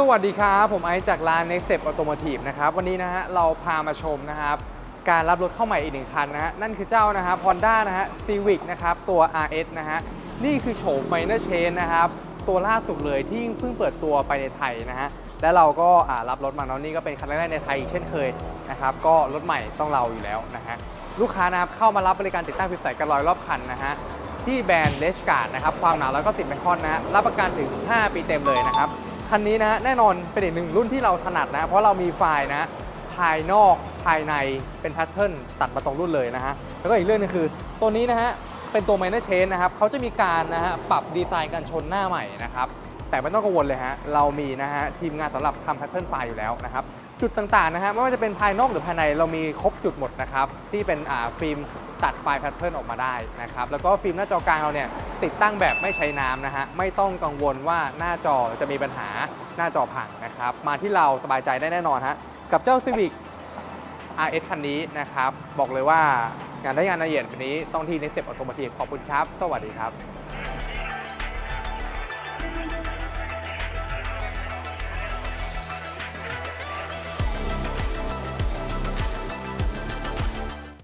สวัสดีครับ ผมไอซ์จากร้าน Next Step Automotive นะครับวันนี้นะฮะเราพามาชมนะครับการรับรถเข้าใหม่อีกหนึ่งคันนะฮะนั่นคือเจ้านะฮะ Honda นะฮะ Civic นะครับตัว RS นะฮะนี่คือโฉม Minor Change นะครับตัวล่าสุดเลยที่เพิ่งเปิดตัวไปในไทยนะฮะและเราก็รับรถมาเนาะนี่ก็เป็นคันแรกในไทยอีกเช่นเคยนะครับก็รถใหม่ต้องเราอยู่แล้วนะฮะลูกค้านะครับเข้ามารับบริการติดตั้งฟิตใสกันรอยรอบคันนะฮะที่แบรนด์เลชการ์ดนะครับความหนาแล้วก็ติดไมครอนนะฮะรับประกันถึง 5 ปีเต็มเลยนะครับ คันนี้นะฮะแน่นอนเป็นอีกหนึ่งรุ่นที่เราถนัดนะ เพราะเรามีไฟล์นะภายนอกภายในเป็นแพทเทิร์นตัดมาตรงรุ่นเลยนะฮะ แล้วก็อีกเรื่องนึงคือตัวนี้นะฮะเป็นตัว minor change นะครับเขาจะมีการนะฮะปรับดีไซน์การชนหน้าใหม่นะครับแต่ไม่ต้องกังวลเลยฮะเรามีนะฮะทีมงานสำหรับทำแพทเทิร์นไฟล์อยู่แล้วนะครับ จุดต่างๆนะฮะไม่ว่าจะเป็นภายนอกหรือภายในเรามีครบจุดหมดนะครับที่เป็นอ่าฟิล์มตัดไฟล์แพทเทิร์นออกมาได้นะครับแล้วก็ฟิล์มหน้าจอกลางเราเนี่ยติดตั้งแบบไม่ใช้น้ำนะฮะไม่ต้องกังวลว่าหน้าจอจะมีปัญหาหน้าจอพังนะครับมาที่เราสบายใจได้แน่นอนฮะกับเจ้า Civic RS คันนี้นะครับบอกเลยว่างานได้งานละเอียดแบบนี้ต้องที่ Next Step Automotive ขอบคุณครับ สวัสดีครับ